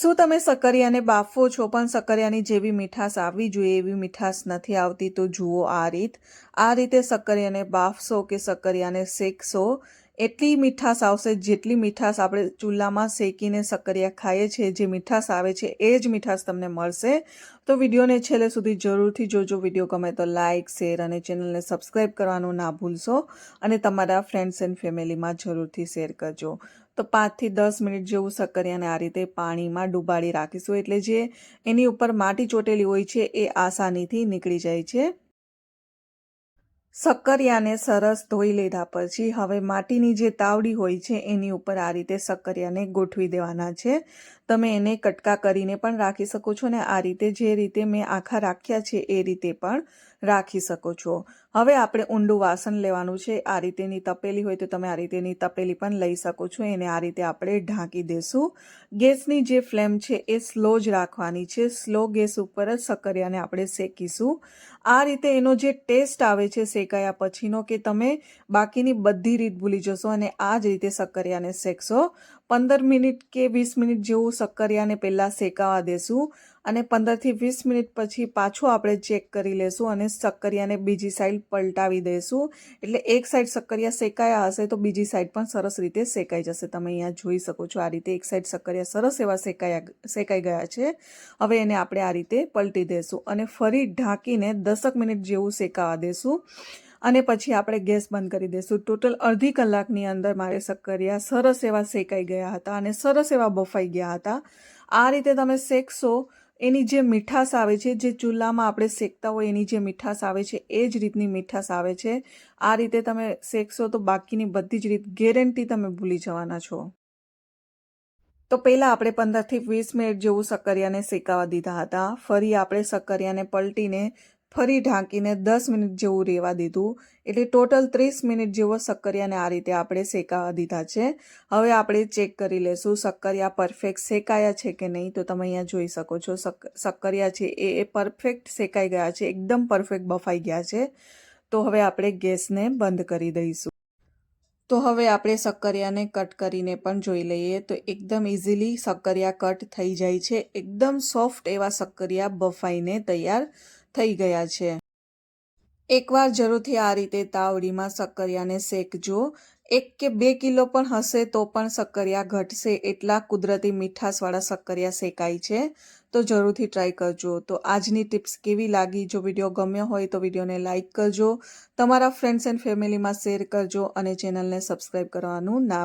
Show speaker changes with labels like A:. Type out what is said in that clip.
A: શું તમે સક્કરિયાને બાફો છો? પણ સક્કરિયાની જેવી મીઠાશ આવવી જોઈએ એવી મીઠાશ નથી આવતી. તો જુઓ આ રીત. આ રીતે સક્કરિયાને બાફશો કે સક્કરિયાને શેકશો? એટલી મીઠાશ આવશે, જેટલી મીઠાશ આપણે ચૂલામાં શેકીને સક્કરિયા ખાઈએ છીએ, જે મીઠાશ આવે છે, એ જ મીઠાશ તમને મળશે. તો વિડીયોને છેલ્લે સુધી જરૂરથી જોજો. વીડિયો ગમે તો લાઇક શેર અને ચેનલને સબસ્ક્રાઈબ કરવાનું ના ભૂલશો અને તમારા ફ્રેન્ડ્સ એન્ડ ફેમિલીમાં જરૂરથી શેર કરજો. તો પાંચથી દસ મિનિટ જેવું સક્કરિયાને આ રીતે પાણીમાં ડૂબાડી રાખીશું એટલે જે એની ઉપર માટી ચોટેલી હોય છે, એ આસાનીથી નીકળી જાય છે. સક્કરિયાને સરસ ધોઈ લીધા પછી હવે માટીની જે તાવડી હોય છે, એની ઉપર આ રીતે સક્કરિયાને ગોઠવી દેવાના છે. તમે એને કટકા કરીને પણ રાખી શકો છો ને આ રીતે જે રીતે મેં આખા રાખ્યા છે, એ રીતે પણ રાખી શકો છો. હવે આપણે ઊંડું વાસણ લેવાનું છે. આ રીતેની તપેલી હોય તો તમે આ રીતેની તપેલી પણ લઈ શકો છો. એને આ રીતે આપણે ઢાંકી દેશું. ગેસની જે ફ્લેમ છે એ સ્લો જ રાખવાની છે. સ્લો ગેસ ઉપર જ સક્કરિયાને આપણે શેકીશું. આ રીતે એનો જે ટેસ્ટ આવે છે શેકાયા પછીનો કે તમે બાકીની બધી રીત ભૂલી જશો અને આ જ રીતે સક્કરિયાને શેકશો. પંદર મિનિટ કે વીસ મિનિટ જેવું સક્કરિયાને પહેલાં શેકાવા દેશું. અને પંદરથી વીસ મિનિટ પછી પાછું આપણે ચેક કરી લેશું અને સક્કરિયાને બીજી સાઈડ પલટાવી દઈશું એટલે એક સાઈડ સક્કરિયા શેકાયા હશે તો બીજી સાઈડ પણ સરસ રીતે શેકાઈ જશે. તમે અહીંયા જોઈ શકો છો આ રીતે એક સાઈડ સક્કરિયા સરસ એવા શેકાયા શેકાઈ ગયા છે. હવે એને આપણે આ રીતે પલટી દઈશું અને ફરી ઢાંકીને દસક મિનિટ જેવું શેકાવા દઈશું અને પછી આપણે ગેસ બંધ કરી દઈશું ટોટલ અડધી કલાકની અંદર મારે સક્કરિયા સરસ એવા શેકાઈ ગયા હતા અને સરસ એવા બફાઈ ગયા હતા. આ રીતે તમે શેકશો એની જે મીઠાશ આવે છે, જે ચૂલામાં આપણે શેકતા હોય એની જે મીઠાશ આવે છે, એ જ રીતની મીઠાશ આવે છે. આ રીતે તમે શેકશો તો બાકીની બધી જ રીત ગેરંટી તમે ભૂલી જવાના છો. તો પહેલાં આપણે પંદરથી વીસ મિનિટ જેવું સક્કરિયાને શેકાવા દીધા હતા. ફરી આપણે સક્કરિયાને પલટીને ફરી ઢાંકીને દસ મિનિટ જેવું રહેવા દીધું. એટલે ટોટલ ત્રીસ મિનિટ જેવો સક્કરિયાને આ રીતે આપણે શેકાવા દીધા છે. હવે આપણે ચેક કરી લેશું સક્કરિયા પરફેક્ટ શેકાયા છે કે નહીં. તો તમે અહીંયા જોઈ શકો છો સક્કરિયા છે એ પરફેક્ટ શેકાઈ ગયા છે. એકદમ પરફેક્ટ બફાઈ ગયા છે. તો હવે આપણે ગેસને બંધ કરી દઈશું. તો હવે આપણે સક્કરિયાને કટ કરીને પણ જોઈ લઈએ તો એકદમ ઇઝીલી સક્કરિયા કટ થઈ જાય છે. એકદમ સોફ્ટ એવા સક્કરિયા બફાઈને તૈયાર થઈ ગયા છે. એકવાર જરૂરથી આ રીતે તાવડીમાં સક્કરિયાને શેકજો એક કે બે કિલો પણ હશે તો પણ સક્કરિયા ઘટશે. એટલા કુદરતી મીઠાશવાળા સક્કરિયા શેકાય છે. તો જરૂરથી ટ્રાય કરજો. તો આજની ટિપ્સ કેવી લાગી? જો વીડિયો ગમ્યો હોય તો વિડીયોને લાઇક કરજો. તમારા ફ્રેન્ડ્સ એન્ડ ફેમિલીમાં શેર કરજો અને ચેનલને સબસ્ક્રાઈબ કરવાનું ના